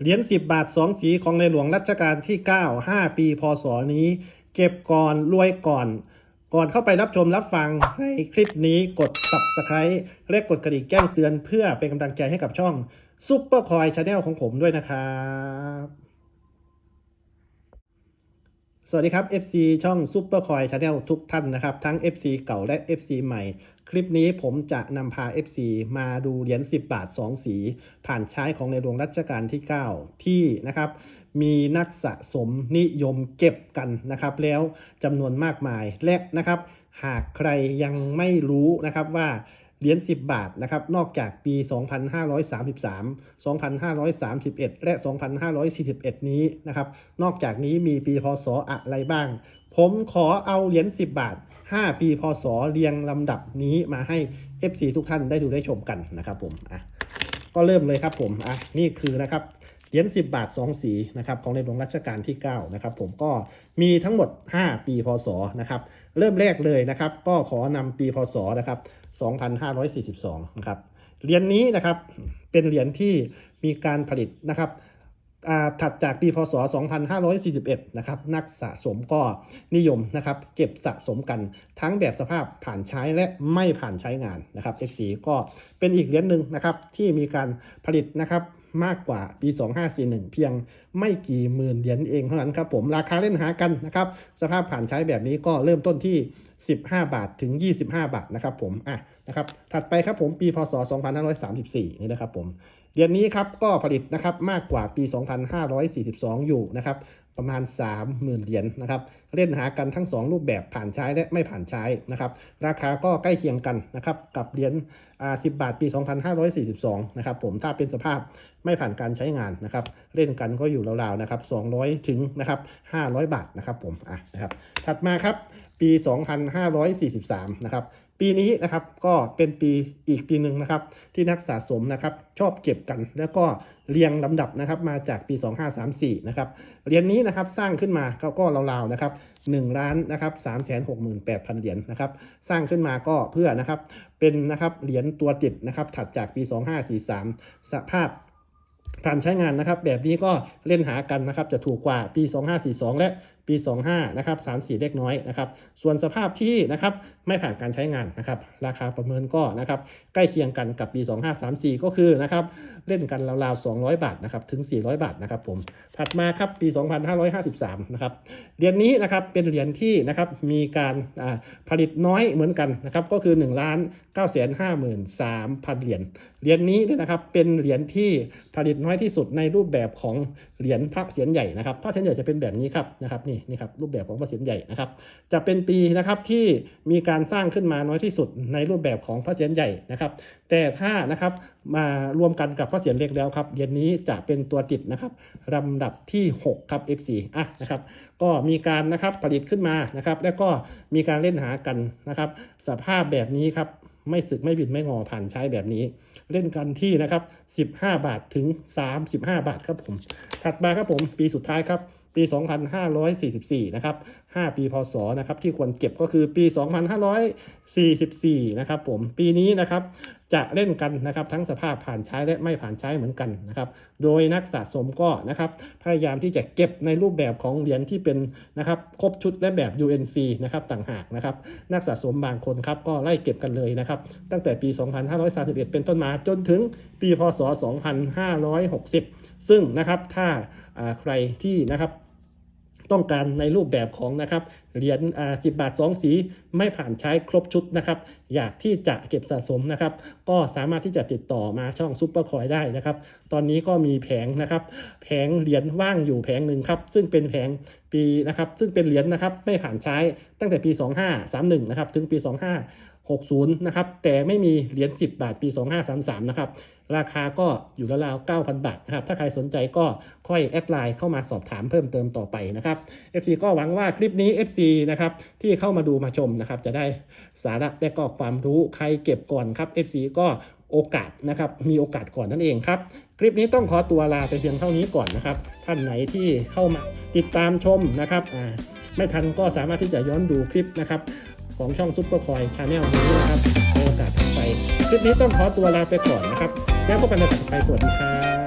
เหรียญ10 บาท 2 สีของในหลวงรัชกาลที่ 9 5 ปีพศนี้ เก็บก่อนรวยก่อน ก่อนเข้าไปรับชมรับฟังในคลิปนี้กด subscribe และกดกระดิ่งแจ้งเตือนเพื่อเป็นกำลังใจให้กับช่องซุปเปอร์คอยชาแนลของผมด้วยนะครับ วัสดีครับ FC ช่อง Super Coin Channel ทุกท่านนะครับ ทั้ง FC เก่าและ FC ใหม่ คลิปนี้ผมจะนำพา FC มาดูเหรียญ10 บาท 2 สี ผ่านใช้ของในหลวงรัชกาลที่ 9 ที่นะครับ มีนักสะสมนิยมเก็บกันนะครับ แล้วจำนวนมากมายและนะครับ หากใครยังไม่รู้นะครับว่า เหรียญ10 บาทนะครับ นอกจากปี 2533 2531 และ 2541 นี้นะครับ นอกจากนี้มีปีพศอะไรบ้าง ผมขอเอาเหรียญ10 บาท 5 ปีพศเรียงลำดับนี้มาให้ FC ทุกท่านได้ดูได้ชมกันนะครับผมอะก็เริ่มเลยครับผมอะนี่คือนะครับเหรียญ10 บาท 2 สีนะครับของในหลวงรัชกาลที่ 9 นะครับ ผมก็มีทั้งหมด 5 ปีพศนะครับ เริ่มแรกเลยนะครับ ก็ขอนำปีพศนะครับ 2542 นะครับ เหรียญนี้นะครับเป็นเหรียญที่มีการผลิตนะครับถัดจากปีพศ 2541 นะครับ นักสะสมก็นิยมนะครับ เก็บสะสมกันทั้งแบบสภาพผ่านใช้และไม่ผ่านใช้งานนะครับ FC ก็เป็นอีกเหรียญหนึ่งนะครับที่มีการผลิตนะครับ มากกว่าปี 2541 เพียงไม่กี่หมื่นเหรียญเองเท่านั้นครับผมราคาเล่นหากันนะครับสภาพผ่านใช้แบบนี้ก็เริ่มต้นที่ 15 บาทถึง 25 บาทนะครับผมอะนะครับถัดไปครับผมปีพศ 2534 นี่นะครับผม เหรียญนี้ครับก็ผลิตนะครับมากกว่าปี 2542 อยู่นะครับประมาณ 30,000 เหรียญนะครับเล่นหากันทั้ง 2 รูปแบบผ่านใช้และไม่ผ่านใช้นะครับราคาก็ใกล้เคียงกันนะครับกับเหรียญ10 บาทปี 2542 นะครับผมถ้าเป็นสภาพไม่ผ่านการใช้งานนะครับเล่นกันก็อยู่ราวๆนะครับ200 ถึงนะครับ500 บาทนะครับผมอะนะครับถัดมาครับปี 2543 นะครับ ปีนี้นะครับก็เป็นปีอีกปีหนึ่งนะครับ ที่นักสะสมนะครับชอบเก็บกัน แล้วก็เรียงลำดับนะครับมาจากปี 2534นะครับเหรียญนี้นะครับสร้างขึ้นมาก็ก็ราวๆนะครับ1ล้านนะครับ368,000เหรียญนะครับสร้างขึ้นมาก็เพื่อนะครับเป็นนะครับเหรียญตัวติดนะครับถัดจากปี 2543 สภาพผ่านใช้งานนะครับ แบบนี้ก็เล่นหากันนะครับจะถูกกว่าปี 2542 และ ปี 25นะครับ34เล็กน้อยนะครับ ส่วนสภาพที่นะครับไม่ผ่านการใช้งานนะครับ ราคาประเมินก็นะครับใกล้เคียงกันกับปี 2534 ก็คือนะครับเล่นกันราวๆ 200 บาทนะครับถึง 400 บาทนะครับผมถัดมาครับปี 2553นะครับเหรียญนี้นะครับเป็นเหรียญที่นะครับมีการผลิตน้อยเหมือนกันนะครับก็คือ1ล้าน9 5 3 0 0 0เหรียญเหรียญนี้เนี่ยนะครับเป็นเหรียญที่ผลิตน้อยที่สุดในรูปแบบของเหรียญพระเศียรใหญ่นะครับพระเศียรใหญ่จะเป็นแบบนี้ครับนะครับนี่นี่ครับรูปแบบของพระเศียรใหญ่นะครับ จะเป็นปีนะครับที่มีการสร้างขึ้นมาน้อยที่สุดในรูปแบบของพระเศียรใหญ่นะครับ แต่ถ้านะครับมารวมกันกับพระเศียรเล็กแล้วครับเหรียญนี้จะเป็นตัวติดนะครับลำดับที่6ครับ F4 อะนะครับ ก็มีการนะครับผลิตขึ้นมานะครับ แล้วก็มีการเล่นหากันนะครับ สภาพแบบนี้ครับไม่สึกไม่บิดไม่งอผ่านใช้แบบนี้ เล่นกันที่นะครับ 15 บาทถึง 35 บาทครับผม ถัดมาครับผมปีสุดท้ายครับ ปี 2544 นะครับ 5 ปีพศนะครับที่ควรเก็บก็คือปี 2544 นะครับผมปีนี้นะครับจะเล่นกันนะครับทั้งสภาพผ่านใช้และไม่ผ่านใช้เหมือนกันนะครับ โดยนักสะสมก็นะครับพยายามที่จะเก็บในรูปแบบของเหรียญที่เป็นนะครับครบชุดและแบบ UNC นะครับต่างหากนะครับ นักสะสมบางคนครับก็ไล่เก็บกันเลยนะครับ ตั้งแต่ปี 2531 เป็นต้นมาจนถึงปีพศ 2560 ซึ่งนะครับถ้าอ่าใครที่นะครับ ต้องการในรูปแบบของนะครับเหรียญอ่าสิบาท 2 สีไม่ผ่านใช้ครบชุดนะครับ อยากที่จะเก็บสะสมนะครับ ก็สามารถที่จะติดต่อมาช่องซุปเปอร์คอยได้นะครับ ตอนนี้ก็มีแผงนะครับ แผงเหรียญว่างอยู่แผงหนึ่งครับ ซึ่งเป็นแผงปีนะครับ ซึ่งเป็นเหรียญนะครับไม่ผ่านใช้ตั้งแต่ปี 2531 นะครับ ถึงปี 60 นะครับ แต่ไม่มีเหรียญ 10 บาทปี 2533 นะครับ ราคาก็อยู่ราวๆ9,000 บาทนะครับ ถ้าใครสนใจก็ค่อยแอดไลน์เข้ามาสอบถามเพิ่มเติมต่อไปนะครับ FC ก็หวังว่าคลิปนี้ FC นะครับ ที่เข้ามาดูมาชมนะครับ จะได้สาระและก็ความรู้ใครเก็บก่อนครับ FC ก็โอกาสนะครับ มีโอกาสก่อนนั่นเองครับ คลิปนี้ต้องขอตัวลาไปเพียงเท่านี้ก่อนนะครับ ท่านไหนที่เข้ามาติดตามชมนะครับ ไม่ทันก็สามารถที่จะย้อนดูคลิปนะครับ ของช่องซุปเปอร์คอยชาแนลนี้นะครับโอกาสถัดไป คลิปนี้ต้องขอตัวลาไปก่อนนะครับ แล้วพบกันในคลิปต่อไปสวัสดีครับ